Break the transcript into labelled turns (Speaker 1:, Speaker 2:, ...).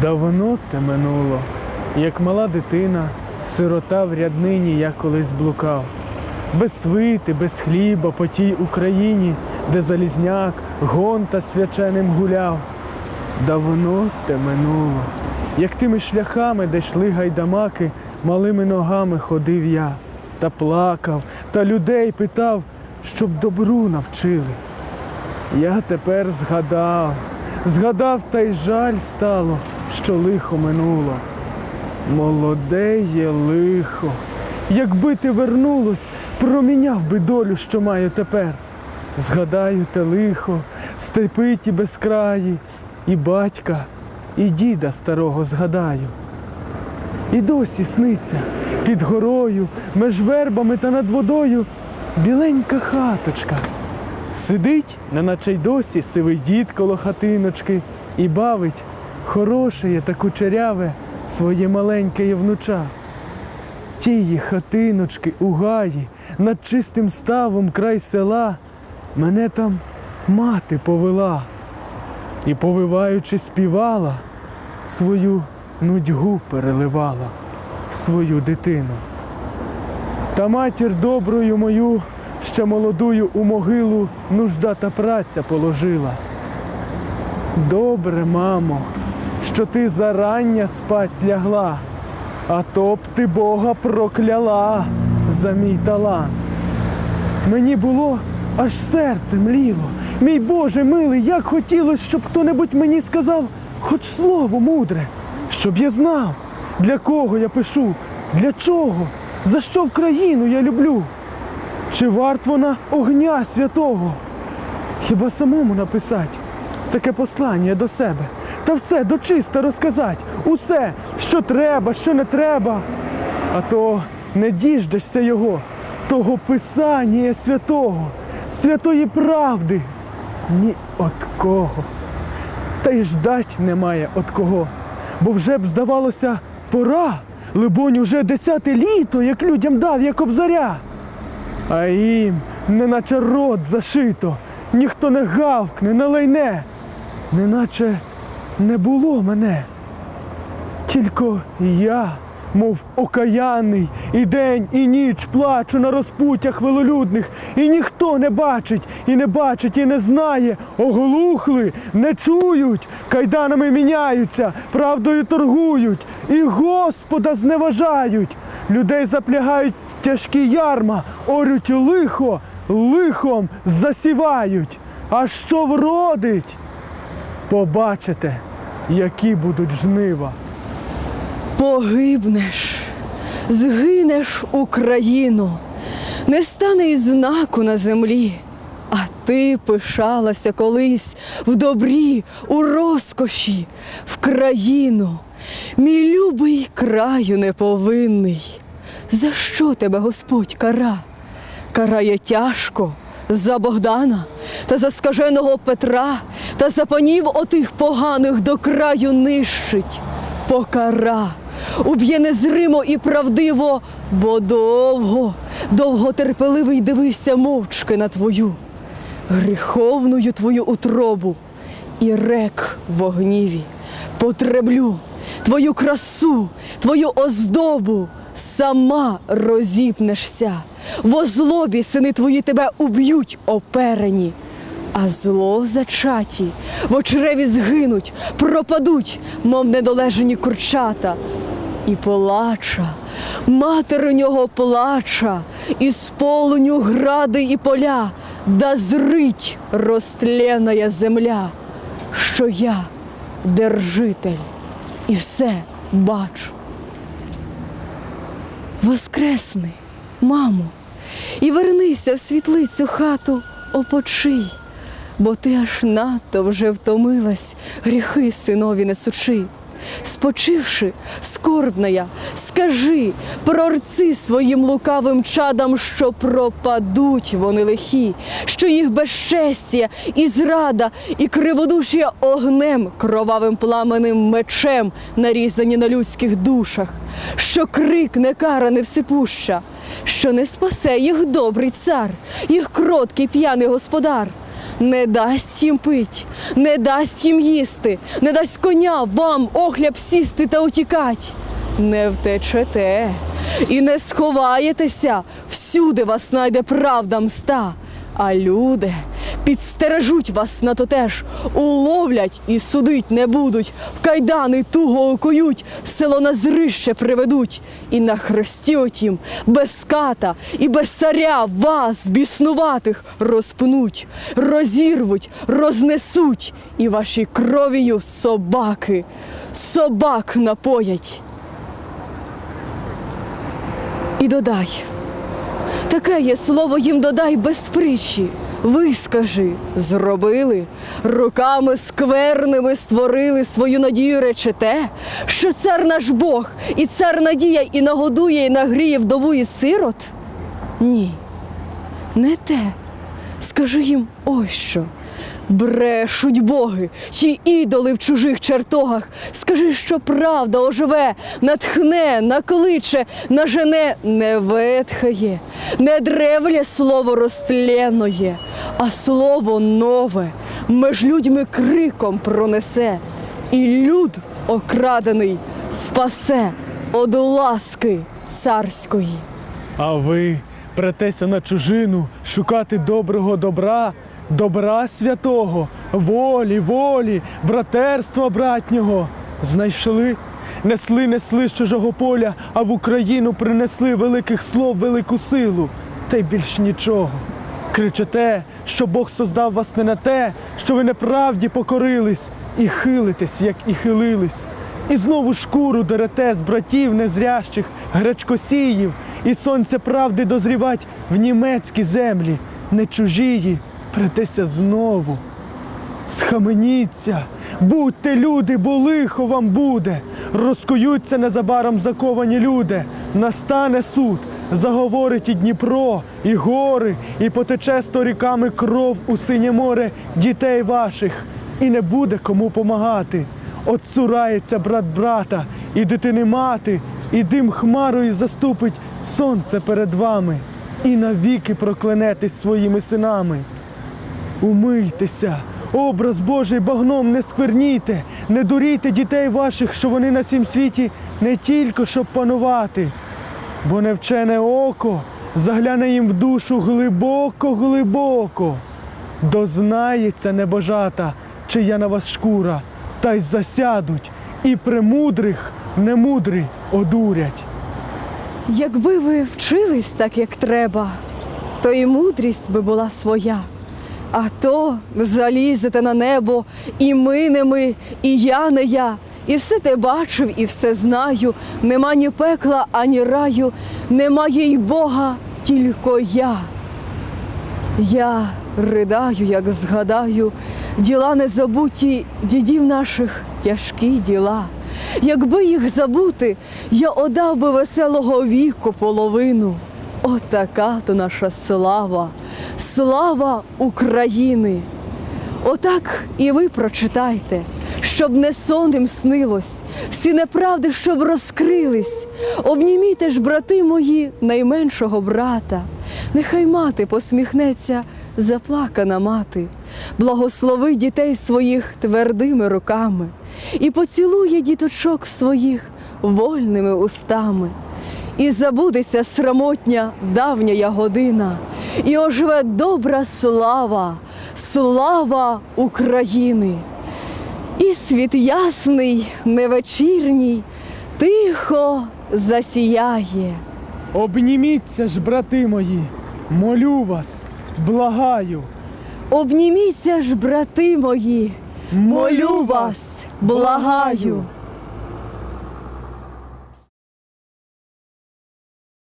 Speaker 1: Давно те минуло, як мала дитина, сирота в ряднині я колись блукав. Без свити, без хліба по тій Україні, де залізняк, гонта свяченим гуляв. Давно те минуло, як тими шляхами, де йшли гайдамаки, малими ногами ходив я, та плакав, та людей питав, щоб добру навчили. Я тепер згадав, згадав, та й жаль стало, що лихо минуло. Молоде є лихо, якби ти вернулось, проміняв би долю, що маю тепер. Згадаю те лихо, степи ті безкраї, і батька, і діда старого згадаю. І досі сниться під горою, меж вербами та над водою біленька хаточка. Сидить, неначе й досі сивий дід коло хатиночки і бавить хорошеє та кучеряве своє маленьке внуча. Тії хатиночки у гаї, над чистим ставом край села, мене там мати повела і, повиваючи, співала, свою нудьгу переливала в свою дитину. Та матір доброю мою, ще молодую у могилу нужда та праця положила. Добре, мамо, що ти зарання спать лягла, а то б ти Бога прокляла за мій талант. Мені було аж серце мліло. Мій Боже милий, як хотілося, щоб хто-небудь мені сказав хоч слово мудре, щоб я знав, для кого я пишу, для чого, за що в країну я люблю. Чи варт вона огня святого? Хіба самому написать таке послання до себе? Та все дочисто розказать, усе, що треба, що не треба. А то не діждешся його, того писання святого, святої правди. Ні от кого. Та й ждать немає от кого. Бо вже б здавалося, пора, либонь, уже десяте літо, як людям дав, як обзаря. А їм неначе рот зашито, ніхто не гавкне, не лайне, неначе не було мене. Тільки я, мов окаянний, і день, і ніч плачу на розпуттях велолюдних, і ніхто не бачить, і не бачить, і не знає, оглухли, не чують, кайданами міняються, правдою торгують, і Господа зневажають. Людей заплягають тяжкі ярма, орють лихо, лихом засівають. А що вродить? Побачите, які будуть жнива.
Speaker 2: Погибнеш, згинеш Україну, не стане й знаку на землі. А ти пишалася колись в добрі, у розкоші, в країну, мій любий краю неповинний. За що тебе Господь кара? Карає тяжко за Богдана та за скаженого Петра, та за панів отих поганих до краю нищить. Покара, уб'є незримо і правдиво, бо довго, довго терпеливий дивився мовчки на твою, гріховною твою утробу, і рек в гніві. Потреблю твою красу, твою оздобу, сама розіпнешся. В озлобі сини твої тебе уб'ють оперені. А зло зачаті. В очреві згинуть, пропадуть, мов недолежені курчата. І плача, матер у нього плача, і сполоню гради і поля, да зрить розтленая земля, що я держитель. І все бачу. Воскресни, мамо, і вернися в світлицю хату опочий, бо ти аж надто вже втомилась, гріхи синові несучи. Спочивши, скорбна я, скажи прорці своїм лукавим чадам, що пропадуть вони лихі, що їх безчестя і зрада, і криводушія огнем, кровавим пламенним мечем нарізані на людських душах, що крик некараний всепуща, що не спасе їх добрий цар, їх кроткий п'яний господар. Не дасть їм пить, не дасть їм їсти, не дасть коня вам охляб сісти та утікать. Не втечете і не сховаєтеся, всюди вас знайде правда мста. А люди підстережуть вас на то теж, уловлять і судить не будуть, в кайдани туго окують, село на зрище приведуть, і на хресті отім без ката і без царя вас, біснуватих, розпнуть, розірвуть, рознесуть, і ваші кров'ю собаки, собак напоять. І додай. Таке є слово їм додай без притчі. Ви скажи, зробили, руками скверними створили свою надію речете, що цар наш Бог, і цар надія і нагодує, і нагріє вдову і сирот? Ні, не те. Скажи їм ось що. Брешуть боги, ті ідоли в чужих чертогах. Скажи, що правда оживе, натхне, накличе, нажене, не ветхає, не древлє слово розтленоє, а слово нове меж людьми криком пронесе, і люд окрадений спасе од ласки царської.
Speaker 1: А ви претеся на чужину шукати доброго добра, добра святого, волі, волі, братерства братнього. Знайшли, несли, несли з чужого поля, а в Україну принесли великих слов, велику силу, та й більш нічого. Кричите, що Бог создав вас не на те, що ви неправді покорились, і хилитесь, як і хилились. І знову шкуру дерете з братів незрящих, гречкосіїв, і сонце правди дозрівать в німецькі землі, не чужії, претеся знову. Схаменіться, будьте люди, бо лихо вам буде. Розкуються незабаром заковані люди. Настане суд, заговорить і Дніпро, і гори, і потече сто ріками кров у синє море дітей ваших, і не буде кому помагати. Отцурається брат брата, і дитини мати, і дим хмарою заступить сонце перед вами, і навіки проклянетесь своїми синами. Умийтеся, образ Божий багном не скверніте, не дурійте дітей ваших, що вони на цім світі не тільки щоб панувати, бо невчене око загляне їм в душу глибоко, глибоко. Дознається небожата, чия на вас шкура, та й засядуть, і премудрих немудрі одурять.
Speaker 2: Якби ви вчились так, як треба, то і мудрість би була своя. А то залізете на небо, і ми не ми, і я не я. І все те бачив, і все знаю. Нема ні пекла, ані раю, немає й Бога, тільки я. Я ридаю, як згадаю, діла незабуті дідів наших тяжкі діла. Якби їх забути, я одав би веселого віку половину. Отака то наша слава, слава України. Отак і ви прочитайте, щоб не сонним снилось, всі неправди, щоб розкрились. Обніміте ж, брати мої, найменшого брата. Нехай мати посміхнеться, заплакана мати, благослови дітей своїх твердими руками і поцілує діточок своїх вольними устами. І забудеться срамотня давня година, і оживе добра слава, слава України. І світ ясний, невечірній, тихо засіяє.
Speaker 1: Обніміться ж, брати мої, молю вас, благаю.
Speaker 2: Обніміться ж, брати мої, молю вас, благаю.